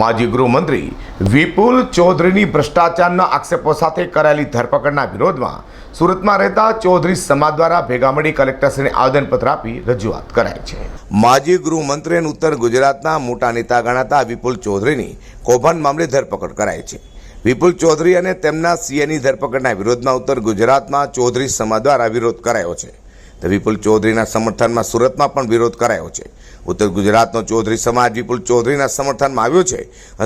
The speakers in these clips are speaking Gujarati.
માજી ગૃહમંત્રી વિપુલ ચૌધરીની ભ્રષ્ટાચારના આક્ષેપો સાથે કરાયેલી ધરપકડના વિરોધમાં સુરતમાં રહેતા ચૌધરી સમાજ દ્વારા ભેગા મળી કલેક્ટરશ્રીને આવેદનપત્ર આપી રજૂઆત કરાઈ છે. માજી ગૃહમંત્રી અને ઉત્તર ગુજરાતના મોટા નેતા ગણાતા વિપુલ ચૌધરીની કૌભાંડ મામલે ધરપકડ કરાઈ છે. વિપુલ ચૌધરી અને તેમના સીએની ધરપકડના વિરોધમાં ઉત્તર ગુજરાતમાં ચૌધરી સમાજ દ્વારા વિરોધ કરાયો છે. તો વિપુલ ચૌધરીના સમર્થનમાં સુરતમાં પણ વિરોધ કરાયો છે. ઉત્તર ગુજરાતનો ચૌધરી સમાજ વિપુલ ચૌધરીના સમર્થનમાં આવ્યો છે.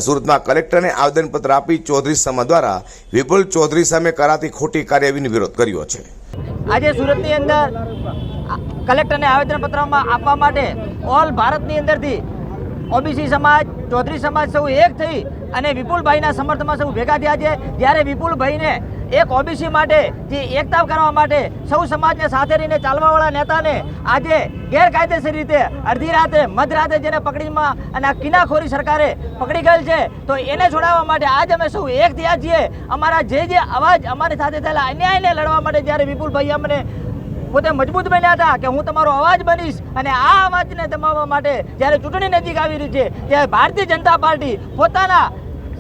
સુરતમાં કલેક્ટરને આવેદનપત્ર આપી ચૌધરી સમાજ દ્વારા વિપુલ ચૌધરી સામે કરાતી ખોટી કાર્યવાહીનો વિરોધ કર્યો છે. આજે સુરતની અંદર કલેક્ટરને આવેદનપત્રમાં આપવા માટે ઓલ ભારતની અંદરથી ઓબીસી સમાજ, ચૌધરી સમાજ સૌ એક થઈ અને વિપુલભાઈના સમર્થનમાં સૌ ભેગા થયા છે. જ્યારે વિપુલભાઈને એક ઓબીસી માટે જે એકતા કરવા માટે સૌ સમાજને સાથે રહીને ચાલવાવાળા નેતાને આજે ગેરકાયદેસર રીતે અડધી રાતે મધરાતે જેને પકડીમાં અને આ કિનાખોરી સરકારે પકડી ગયેલ છે, તો એને છોડાવવા માટે આજ અમે સૌ એક થયા છીએ. અમારા જે જે અવાજ અમારી સાથે થયેલા અન્યાયને લડવા માટે જ્યારે વિપુલભાઈ અમને પોતે મજબૂત બન્યા હતા કે હું તમારો અવાજ બનીશ અને આ અવાજને દબાવવા માટે જ્યારે ચૂંટણી નજીક આવી રહી છે, ત્યારે ભારતીય જનતા પાર્ટી પોતાના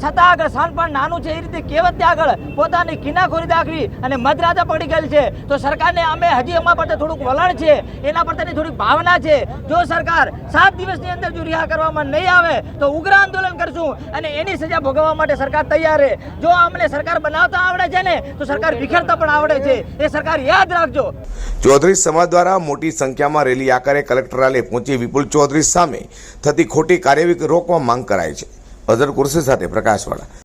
છતાં આગળ પણ નાનું છે, એ રીતે કહેવત આગળ પોતાની કિનાખોરી દાખવી અને મધરાજા પકડી ગયેલ છે. તો સરકારને અમે હજી અમારા પર થોડુંક વલણ છે, એના પ્રત્યેની થોડીક ભાવના છે. જો સરકાર સાત દિવસની અંદર જો રિહા કરવામાં નહીં આવે, તો ઉગ્ર આંદોલન કરશું અને એની સજા ભોગવવા માટે સરકાર તૈયાર છે. જો અમને સરકાર બનાવતા આવડે છે ને, તો સરકાર વિખેરતા પણ આવડે છે. એ સરકાર યાદ રાખજો. ચૌધરી સમાજ દ્વારા મોટી સંખ્યામાં રેલી આકારે કલેક્ટરાલય પહોંચી વિપુલ ચૌધરી સામે થતી ખોટી કાર્યવાહી રોકવા માંગ કરાય છે. अदर कोर्सेस आते प्रकाशवाडा